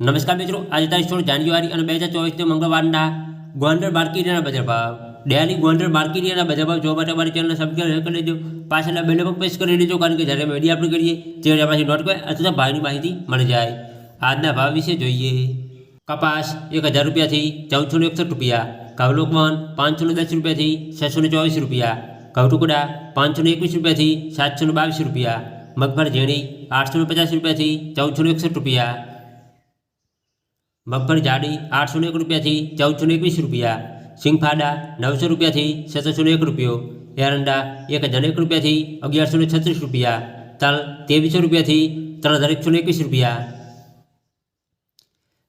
નમસ્કાર મિત્રો આજે તારીખ સોળ જાન્યુઆરી અને બે હજાર ચોવીસને મંગળવારના ગોંડલ માર્કેટના બજાર ભાવ ડેલી ગોંડલ માર્કેટના બજાર ભાવ જોવા માટે અમારી ચેનલને સબસ્ક્રાઈબ કરી લેજો પાછળના બેલ પર પ્રેસ કરી લેજો કારણ કે જ્યારે અમે વિડીયો અપલોડ કરીએ ત્યારે એમાંથી નોટ કરે અથવા ભાવની માહિતી મળી જાય આજના ભાવ વિશે જોઈએ કપાસ એક હજાર રૂપિયાથી ચૌદસો ને એકસઠ રૂપિયા ઘઉલોકવન પાંચસો ને દસ રૂપિયાથી છસો ને ચોવીસ રૂપિયા ઘઉ ટુકડા પાંચસો ને એકવીસ રૂપિયાથી સાતસો ને બાવીસ રૂપિયા મગફળી ઝીણી આઠસો ને પચાસ રૂપિયાથી ચૌદસો ને એકસઠ રૂપિયા મગફળી જાડી આઠસો ને એક રૂપિયાથી ચૌદસો ને એકવીસ રૂપિયા સિંગફાડા નવસો રૂપિયાથી સત્તરસો ને એક રૂપિયો એરંડા એક હજાર એક રૂપિયાથી અગિયારસો ને છત્રીસ રૂપિયા તલ ત્રેવીસો રૂપિયાથી ત્રણ હજાર એકસો ને એકવીસ રૂપિયા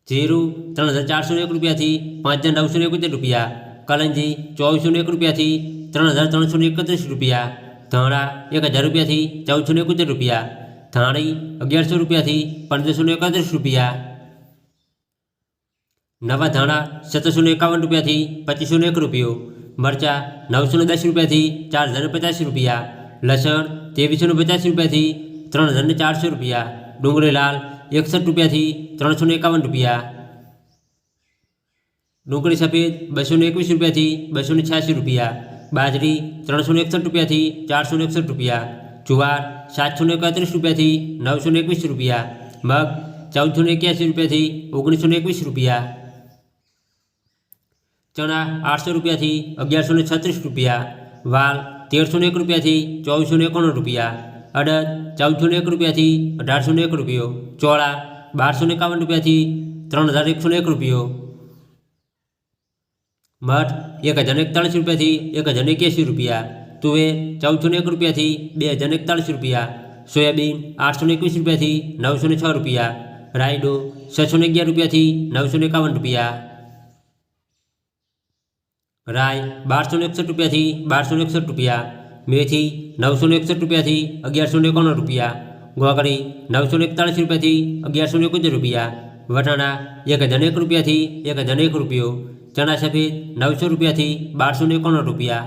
જીરું ત્રણ હજાર ચારસો ને એક રૂપિયાથી પાંચ હજાર નવસો ને એકોતેર રૂપિયા કલંજી ચોવીસો ને એક રૂપિયાથી ત્રણ હજાર ત્રણસો ને એકત્રીસ રૂપિયા ધાણા એક હજાર રૂપિયાથી ચૌદસો ને એકોતેર રૂપિયા ધાણી અગિયારસો રૂપિયાથી પંદરસો ને એકત્રીસ રૂપિયા નવા ધાણા સત્તરસો ને એકાવન રૂપિયાથી પચીસો ને એક રૂપિયો મરચાં નવસો ને દસ રૂપિયાથી ચાર હજાર ને પચાસ રૂપિયા લસણ ત્રેવીસો ને પચાસ રૂપિયાથી ત્રણ હજાર ને ચારસો રૂપિયા ડુંગળી લાલ એકસઠ રૂપિયાથી ત્રણસો ને એકાવન રૂપિયા ડુંગળી સફેદ બસો ને એકવીસ રૂપિયાથી બસો ને છ્યાસી રૂપિયા બાજરી ત્રણસો ને એકસઠ રૂપિયાથી ચારસો ને એકસઠ રૂપિયા જુવાર સાતસો ને એકત્રીસ રૂપિયાથી નવસો ને એકવીસ રૂપિયા મગ ચૌદસો ને એક્યાસી રૂપિયાથી ઓગણીસો ને એકવીસ રૂપિયા ચણા આઠસો રૂપિયાથી અગિયારસો ને છત્રીસ રૂપિયા વાલ તેરસો ને એક રૂપિયાથી ચોવીસો ને એકોણ રૂપિયા અડદ ચૌદસો ને એક રૂપિયાથી અઢારસો ને એક રૂપિયો ચોળા બારસો ને એકાવન રૂપિયાથી ત્રણ હજાર એકસો ને એક રૂપિયો મઠ એક હજાર એકતાળીસ રૂપિયાથી એક હજાર એક્યાસી રૂપિયા તુવેર ચૌદસો ને એક રૂપિયાથી બે હજાર એકતાળીસ રૂપિયા સોયાબીન આઠસો ને એકવીસ રૂપિયાથી નવસો ને છ રૂપિયા રાયડો છસો ને અગિયાર રૂપિયાથી નવસો ને એકાવન રૂપિયા રાય બારસો એકસઠ રૂપિયાથી બારસો એકસઠ રૂપિયા, મેથી નવસો એકસઠ રૂપિયાથી અગિયારસો ને એકોણ રૂપિયા ગોગડી નવસો એકતાળીસ રૂપિયાથી અગિયારસો એકોતેર રૂપિયા, વટાણા એક હજાર એક રૂપિયાથી એક હજાર એક રૂપિયો, ચણા સફેદ નવસો રૂપિયાથી બારસો એકોણ રૂપિયા